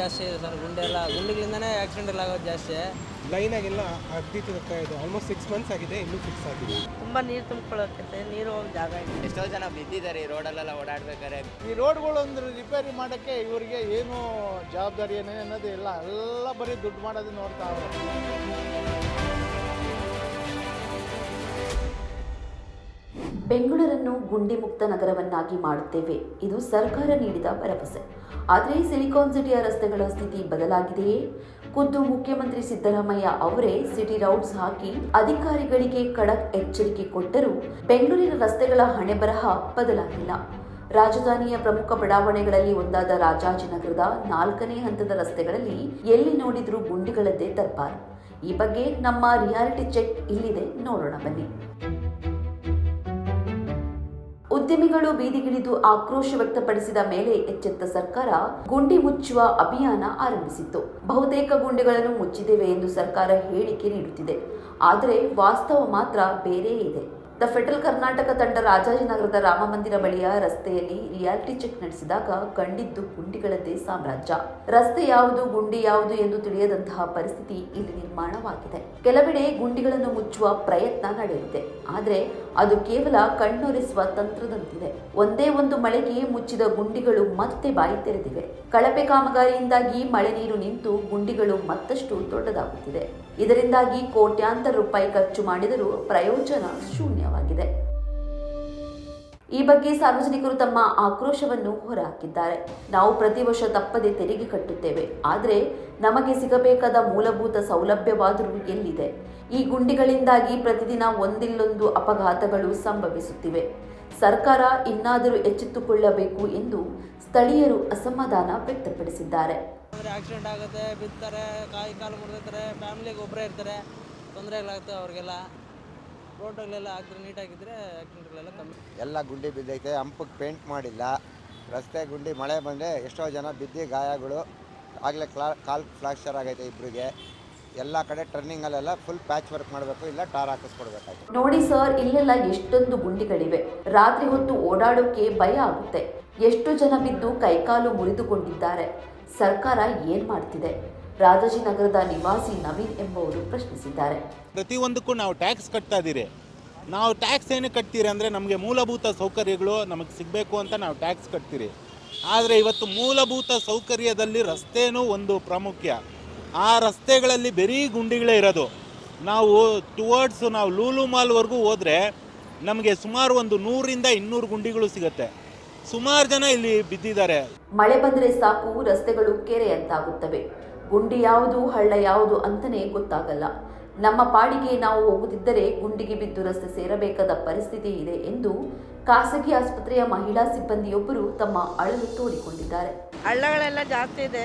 ಜಾಸ್ತಿ ಇದೆ ಸರ್. ಗುಂಡೆ ಎಲ್ಲ ಗುಂಡಿಗಳಿಂದನೇ ಆಕ್ಸಿಡೆಂಟ್ ಎಲ್ಲ ಆಗೋದು ಜಾಸ್ತಿ. ಲೈನಾಗೆಲ್ಲ ಅಗ್ದಿತ್ತು ಇದು ಆಲ್ಮೋಸ್ಟ್ ಸಿಕ್ಸ್ ಮಂತ್ಸ್ ಆಗಿದೆ ಇನ್ನು ಫಿಕ್ಸ್ ಆಗಿದೆ ತುಂಬ ನೀರು ತುಂಬಿಕೊಳ್ಳುತ್ತೆ ನೀರು ಹೋಗಿ ಜಾಗ ಇದೆ ಎಷ್ಟೋ ಜನ ಬಿದ್ದಿದ್ದಾರೆ ಈ ರೋಡಲ್ಲೆಲ್ಲ ಓಡಾಡ್ಬೇಕಾದ್ರೆ. ಈ ರೋಡ್ಗಳೊಂದು ರಿಪೇರಿ ಮಾಡೋಕ್ಕೆ ಇವರಿಗೆ ಏನು ಜವಾಬ್ದಾರಿ ಏನೇ ಅನ್ನೋದು ಇಲ್ಲ. ಎಲ್ಲ ಬರೀ ದುಡ್ಡು ಮಾಡೋದು ನೋಡ್ತಾ ಬೆಂಗಳೂರನ್ನು ಗುಂಡಿ ಮುಕ್ತ ನಗರವನ್ನಾಗಿ ಮಾಡುತ್ತೇವೆ. ಇದು ಸರ್ಕಾರ ನೀಡಿದ ಭರವಸೆ. ಆದರೆ ಸಿಲಿಕಾನ್ ಸಿಟಿಯ ರಸ್ತೆಗಳ ಸ್ಥಿತಿ ಬದಲಾಗಿದೆಯೇ? ಖುದ್ದು ಮುಖ್ಯಮಂತ್ರಿ ಸಿದ್ದರಾಮಯ್ಯ ಅವರೇ ಸಿಟಿ ರೌಡ್ಸ್ ಹಾಕಿ ಅಧಿಕಾರಿಗಳಿಗೆ ಖಡಕ್ ಎಚ್ಚರಿಕೆ ಕೊಟ್ಟರೂ ಬೆಂಗಳೂರಿನ ರಸ್ತೆಗಳ ಹಣೆಬರಹ ಬದಲಾಗಿಲ್ಲ. ರಾಜಧಾನಿಯ ಪ್ರಮುಖ ಬಡಾವಣೆಗಳಲ್ಲಿ ಒಂದಾದ ರಾಜಾಜಿನಗರದ ನಾಲ್ಕನೇ ಹಂತದ ರಸ್ತೆಗಳಲ್ಲಿ ಎಲ್ಲಿ ನೋಡಿದ್ರೂ ಗುಂಡಿಗಳದ್ದೇ ದರ್ಬಾರ್. ಈ ಬಗ್ಗೆ ನಮ್ಮ ರಿಯಾಲಿಟಿ ಚೆಕ್ ಇಲ್ಲಿದೆ. ನೋಡೋಣ ಬನ್ನಿ. ಉದ್ಯಮಿಗಳು ಬೀದಿಗಿಳಿದು ಆಕ್ರೋಶ ವ್ಯಕ್ತಪಡಿಸಿದ ಮೇಲೆ ಎಚ್ಚೆತ್ತ ಸರ್ಕಾರ ಗುಂಡಿ ಮುಚ್ಚುವ ಅಭಿಯಾನ ಆರಂಭಿಸಿತ್ತು. ಬಹುತೇಕ ಗುಂಡಿಗಳನ್ನು ಮುಚ್ಚಿದ್ದೇವೆ ಎಂದು ಸರ್ಕಾರ ಹೇಳಿಕೆ ನೀಡುತ್ತಿದೆ. ಆದರೆ ವಾಸ್ತವ ಮಾತ್ರ ಬೇರೆ ಇದೆ. ದ ಫೆಡರಲ್ ಕರ್ನಾಟಕ ತಂಡ ರಾಜಾಜಿನಗರದ ರಾಮಮಂದಿರ ಬಳಿಯ ರಸ್ತೆಯಲ್ಲಿ ರಿಯಾಲಿಟಿ ಚೆಕ್ ನಡೆಸಿದಾಗ ಕಂಡಿದ್ದು ಗುಂಡಿಗಳದ್ದೇ ಸಾಮ್ರಾಜ್ಯ. ರಸ್ತೆ ಯಾವುದು, ಗುಂಡಿ ಯಾವುದು ಎಂದು ತಿಳಿಯದಂತಹ ಪರಿಸ್ಥಿತಿ ಇಲ್ಲಿ ನಿರ್ಮಾಣವಾಗಿದೆ. ಕೆಲವೆಡೆ ಗುಂಡಿಗಳನ್ನು ಮುಚ್ಚುವ ಪ್ರಯತ್ನ ನಡೆದಿದೆ ಆದರೆ ಅದು ಕೇವಲ ಕಣ್ಣೊರೆಸುವ ತಂತ್ರದಂತಿದೆ. ಒಂದೇ ಒಂದು ಮಳೆಗೆ ಮುಚ್ಚಿದ ಗುಂಡಿಗಳು ಮತ್ತೆ ಬಾಯಿ ತೆರೆದಿವೆ. ಕಳಪೆ ಕಾಮಗಾರಿಯಿಂದಾಗಿ ಮಳೆ ನೀರು ನಿಂತು ಗುಂಡಿಗಳು ಮತ್ತಷ್ಟು ದೊಡ್ಡದಾಗುತ್ತಿದೆ. ಇದರಿಂದಾಗಿ ಕೋಟ್ಯಾಂತರ ರೂಪಾಯಿ ಖರ್ಚು ಮಾಡಿದರೂ ಪ್ರಯೋಜನ ಶೂನ್ಯವಾಗಿದೆ. ಈ ಬಗ್ಗೆ ಸಾರ್ವಜನಿಕರು ತಮ್ಮ ಆಕ್ರೋಶವನ್ನು ಹೊರಹಾಕಿದ್ದಾರೆ. ನಾವು ಪ್ರತಿ ವರ್ಷ ತಪ್ಪದೆ ತೆರಿಗೆ ಕಟ್ಟುತ್ತೇವೆ. ಆದರೆ ನಮಗೆ ಸಿಗಬೇಕಾದ ಮೂಲಭೂತ ಸೌಲಭ್ಯವಾದರೂ ಎಲ್ಲಿದೆ? ಈ ಗುಂಡಿಗಳಿಂದಾಗಿ ಪ್ರತಿದಿನ ಒಂದಿಲ್ಲೊಂದು ಅಪಘಾತಗಳು ಸಂಭವಿಸುತ್ತಿವೆ. ಸರ್ಕಾರ ಇನ್ನಾದರೂ ಎಚ್ಚೆತ್ತುಕೊಳ್ಳಬೇಕು ಎಂದು ಸ್ಥಳೀಯರು ಅಸಮಾಧಾನ ವ್ಯಕ್ತಪಡಿಸಿದ್ದಾರೆ. ಆಕ್ಸಿಡೆಂಟ್ ಆಗುತ್ತೆ ಬಿತ್ತಾರೆ ಕಾಯಿ ಕಾಲು ಮುರಿದಿರ್ತಾರೆ ಫ್ಯಾಮಿಲಿಗೆ ಒಬ್ಬರೇ ಇರ್ತಾರೆ ತೊಂದರೆಗಳಾಗ್ತವೆ ಅವ್ರಿಗೆಲ್ಲ. ರೋಡ್ಗಳೆಲ್ಲ ಹಾಕಿದ್ರೆ ನೀಟಾಗಿದ್ದರೆ ಆಕ್ಸಿಡೆಂಟ್ಗಳೆಲ್ಲ ಕಮ್ಮಿ. ಎಲ್ಲ ಗುಂಡಿ ಬಿದ್ದೈತೆ ಹಂಪಕ್ಕೆ ಪೇಂಟ್ ಮಾಡಿಲ್ಲ. ರಸ್ತೆ ಗುಂಡಿ ಮಳೆ ಬಂದರೆ ಎಷ್ಟೋ ಜನ ಬಿದ್ದು ಗಾಯಗಳು. ಆಗಲೇ ಕ್ಲಾ ಕಾಲ್ ಫ್ಲಾಕ್ಚರ್ ಆಗೈತೆ ಇಬ್ಬರಿಗೆ ಎಲ್ಲ ಕಡೆ ಟರ್ನಿಂಗಲ್ಲೆಲ್ಲ ಫುಲ್ ಪ್ಯಾಚ್ ವರ್ಕ್ ಮಾಡಬೇಕು ಇಲ್ಲ ಟಾರ್ ಹಾಕಿಸ್ಕೊಡ್ಬೇಕಾಯ್ತು. ನೋಡಿ ಸರ್ ಇಲ್ಲೆಲ್ಲ ಎಷ್ಟೊಂದು ಗುಂಡಿಗಳಿವೆ. ರಾತ್ರಿ ಹೊತ್ತು ಓಡಾಡೋಕೆ ಭಯ ಆಗುತ್ತೆ. ಎಷ್ಟು ಜನ ಬಿದ್ದು ಕೈಕಾಲು ಮುರಿದುಕೊಂಡಿದ್ದಾರೆ. ಸರ್ಕಾರ ಏನು ಮಾಡ್ತಿದೆ? ರಾಜಾಜಿನಗರದ ನಿವಾಸಿ ನವೀನ್ ಎಂಬುವರು ಪ್ರಶ್ನಿಸಿದ್ದಾರೆ. ಪ್ರತಿಯೊಂದಕ್ಕೂ ನಾವು ಟ್ಯಾಕ್ಸ್ ಕಟ್ತಾ ಇದ್ದೀರಿ ನಾವು ಟ್ಯಾಕ್ಸ್ ಏನು ಕಟ್ತೀರಿ ಅಂದರೆ ನಮಗೆ ಮೂಲಭೂತ ಸೌಕರ್ಯಗಳು ನಮಗೆ ಸಿಗಬೇಕು ಅಂತ ನಾವು ಟ್ಯಾಕ್ಸ್ ಕಟ್ತೀರಿ. ಆದರೆ ಇವತ್ತು ಮೂಲಭೂತ ಸೌಕರ್ಯದಲ್ಲಿ ರಸ್ತೆನೂ ಒಂದು ಪ್ರಾಮುಖ್ಯ. ಆ ರಸ್ತೆಗಳಲ್ಲಿ ಬರೀ ಗುಂಡಿಗಳೇ ಇರೋದು. ನಾವು ಟುವರ್ಡ್ಸ್ ನಾವು ಲೂಲು ಮಾಲ್ವರೆಗೂ ಹೋದರೆ ನಮಗೆ ಸುಮಾರು ಒಂದು ನೂರಿಂದ ಇನ್ನೂರು ಗುಂಡಿಗಳು ಸಿಗುತ್ತೆ. ಸುಮಾರು ಜನ ಇಲ್ಲಿ ಬಿದ್ದಿದ್ದಾರೆ. ಮಳೆ ಬಂದರೆ ಸಾಕು ರಸ್ತೆಗಳು ಕೆರೆಯಂತಾಗುತ್ತವೆ ಗುಂಡಿ ಯಾವುದು ಹಳ್ಳ ಯಾವುದು ಅಂತಲೇ ಗೊತ್ತಾಗಲ್ಲ. ನಮ್ಮ ಪಾಡಿಗೆ ನಾವು ಹೋಗುತ್ತಿದ್ದರೆ ಗುಂಡಿಗೆ ಬಿದ್ದು ರಸ್ತೆ ಸೇರಬೇಕಾದ ಪರಿಸ್ಥಿತಿ ಇದೆ ಎಂದು ಖಾಸಗಿ ಆಸ್ಪತ್ರೆಯ ಮಹಿಳಾ ಸಿಬ್ಬಂದಿಯೊಬ್ಬರು ತಮ್ಮ ಅಳಲು ತೋಡಿಕೊಂಡಿದ್ದಾರೆ. ಹಳ್ಳಗಳೆಲ್ಲ ಜಾಸ್ತಿ ಇದೆ.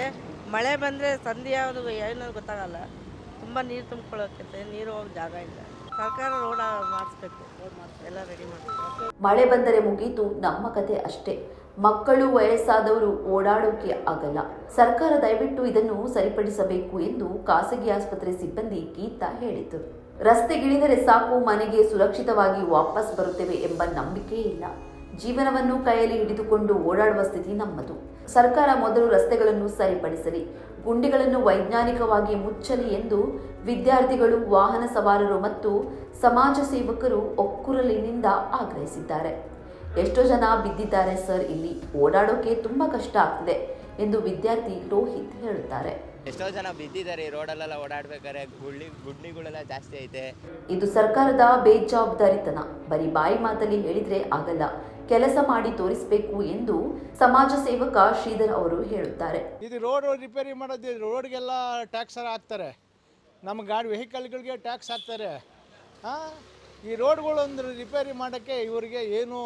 ಮಳೆ ಬಂದರೆ ಸಂಧಿ ಯಾವುದು ಏನೋ ಗೊತ್ತಾಗಲ್ಲ. ತುಂಬ ನೀರು ತುಂಬಿಕೊಳ್ಳೋಕೆ ನೀರು ಹೋಗಿ ಜಾಗ ಇಲ್ಲ. ಸರ್ಕಾರ ರೋಡ್ ಮಾಡಿಸ್ಬೇಕು. ಎಲ್ಲ ರೆಡಿ ಮಾಡಿ ಮಳೆ ಬಂದರೆ ಮುಗೀತು. ನಮ್ಮ ಕತೆ ಅಷ್ಟೇ. ಮಕ್ಕಳು ವಯಸ್ಸಾದವರು ಓಡಾಡೋಕೆ ಆಗಲ್ಲ. ಸರ್ಕಾರ ದಯವಿಟ್ಟು ಇದನ್ನು ಸರಿಪಡಿಸಬೇಕು ಎಂದು ಖಾಸಗಿ ಆಸ್ಪತ್ರೆ ಸಿಬ್ಬಂದಿ ಗೀತಾ ಹೇಳಿದರು. ರಸ್ತೆಗಿಳಿದರೆ ಸಾಕು, ಮನೆಗೆ ಸುರಕ್ಷಿತವಾಗಿ ವಾಪಸ್ ಬರುತ್ತೇವೆ ಎಂಬ ನಂಬಿಕೆ ಇಲ್ಲ. ಜೀವನವನ್ನು ಕೈಯಲ್ಲಿ ಹಿಡಿದುಕೊಂಡು ಓಡಾಡುವ ಸ್ಥಿತಿ ನಮ್ಮದು. ಸರ್ಕಾರ ಮೊದಲು ರಸ್ತೆಗಳನ್ನು ಸರಿಪಡಿಸಲಿ. ಗುಂಡಿಗಳನ್ನು ವೈಜ್ಞಾನಿಕವಾಗಿ ಮುಚ್ಚಲಿ ಎಂದು ವಿದ್ಯಾರ್ಥಿಗಳು, ವಾಹನ ಸವಾರರು ಮತ್ತು ಸಮಾಜ ಸೇವಕರು ಒಕ್ಕುರಲಿನಿಂದ ಆಗ್ರಹಿಸಿದ್ದಾರೆ. ಎಷ್ಟೋ ಜನ ಬಿದ್ದಿದ್ದಾರೆ ಸರ್. ಇಲ್ಲಿ ಓಡಾಡೋಕೆ ತುಂಬಾ ಕಷ್ಟ ಆಗ್ತಿದೆ ಎಂದು ವಿದ್ಯಾರ್ಥಿ ರೋಹಿತ್ ಹೇಳುತ್ತಾರೆ. ಎಷ್ಟೋ ಜನ ಬಿದ್ದಿದ್ದಾರೆ ಈ ರೋಡಲ್ಲೆಲ್ಲ ಓಡಾಡ್ಬೇಕಾದ್ರೆ ಗುಳ್ಳಿ ಗುಂಡಿಗಳೆಲ್ಲ ಜಾಸ್ತಿ ಐತೆ. ಇದು ಸರ್ಕಾರದ ಬೇಜವಾಬ್ದಾರಿತನ. ಬರೀ ಬಾಯಿ ಮಾತಲ್ಲಿ ಹೇಳಿದ್ರೆ ಆಗಲ್ಲ. ಕೆಲಸ ಮಾಡಿ ತೋರಿಸಬೇಕು ಎಂದು ಸಮಾಜ ಸೇವಕ ಶ್ರೀಧರ್ ಅವರು ಹೇಳುತ್ತಾರೆ. ಇದು ರೋಡ್ ರಿಪೇರಿ ಮಾಡೋದು ರೋಡ್ಗೆಲ್ಲ ಟ್ಯಾಕ್ಸ್ ಹಾಕ್ತಾರೆ. ನಮ್ಮ ಗಾಡಿ ವೆಹಿಕಲ್ಗಳಿಗೆ ಟ್ಯಾಕ್ಸ್ ಹಾಕ್ತಾರೆ. ಹಾಂ? ಈ ರೋಡ್ಗಳೊಂದು ರಿಪೇರಿ ಮಾಡೋಕ್ಕೆ ಇವರಿಗೆ ಏನು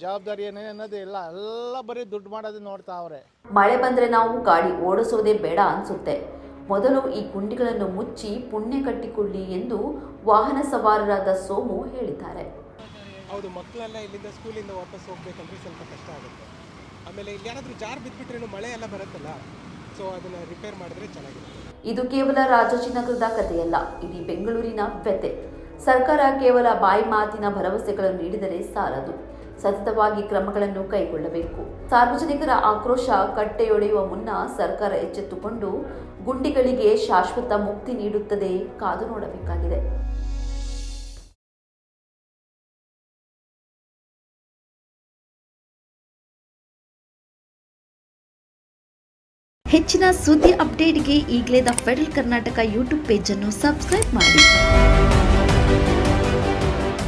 ಜವಾಬ್ದಾರಿ ಏನೇ ಅನ್ನೋದೇ ಇಲ್ಲ. ಎಲ್ಲ ಬರೀ ದುಡ್ಡು ಮಾಡೋದು ನೋಡ್ತಾ ಅವ್ರೆ. ಮಳೆ ಬಂದ್ರೆ ನಾವು ಗಾಡಿ ಓಡಿಸೋದೇ ಬೇಡ ಅನ್ಸುತ್ತೆ. ಮೊದಲು ಈ ಗುಂಡಿಗಳನ್ನು ಮುಚ್ಚಿ ಪುಣ್ಯ ಕಟ್ಟಿಕೊಳ್ಳಿ ಎಂದು ವಾಹನ ಸವಾರರಾದ ಸೋಮು ಹೇಳಿದ್ದಾರೆ. ಹೌದು ಮಕ್ಕಳೆಲ್ಲ ಇಲ್ಲಿಂದ ಸ್ಕೂಲಿಂದ ವಾಪಸ್ ಹೋಗ್ಬೇಕಂದ್ರೆ ಸ್ವಲ್ಪ ಕಷ್ಟ ಆಗುತ್ತೆ. ಆಮೇಲೆ ಇಲ್ಲಿ ಏನಾದರೂ ಜಾರ್ ಬಿದ್ದುಬಿಟ್ರೆ ಮಳೆ ಎಲ್ಲ ಬರುತ್ತಲ್ಲ ಸೊ ಅದನ್ನು ರಿಪೇರ್ ಮಾಡಿದ್ರೆ ಚೆನ್ನಾಗಿರುತ್ತೆ. ಇದು ಕೇವಲ ರಾಜಾಜಿನಗರದ ಕಥೆಯಲ್ಲ ಇಡೀ ಬೆಂಗಳೂರಿನ ವ್ಯತೆ ಸರ್ಕಾರ ಕೇವಲ ಬಾಯಿ ಮಾತಿನ ಭರವಸೆಗಳನ್ನು ನೀಡಿದರೆ ಸಾಲದು. ಸತತವಾಗಿ ಕ್ರಮಗಳನ್ನು ಕೈಗೊಳ್ಳಬೇಕು. ಸಾರ್ವಜನಿಕರ ಆಕ್ರೋಶ ಕಟ್ಟೆಯೊಡೆಯುವ ಮುನ್ನ ಸರ್ಕಾರ ಎಚ್ಚೆತ್ತುಕೊಂಡು ಗುಂಡಿಗಳಿಗೆ ಶಾಶ್ವತ ಮುಕ್ತಿ ನೀಡುತ್ತದೆ ಕಾದು ನೋಡಬೇಕಾಗಿದೆ. ಹೆಚ್ಚಿನ ಸುದ್ದಿ ಅಪ್ಡೇಟ್ಗೆ ಈಗಲೇ ದ ಫೆಡರಲ್ ಕರ್ನಾಟಕ ಯೂಟ್ಯೂಬ್ ಪೇಜನ್ನು ಸಬ್ಸ್ಕ್ರೈಬ್ ಮಾಡಿ.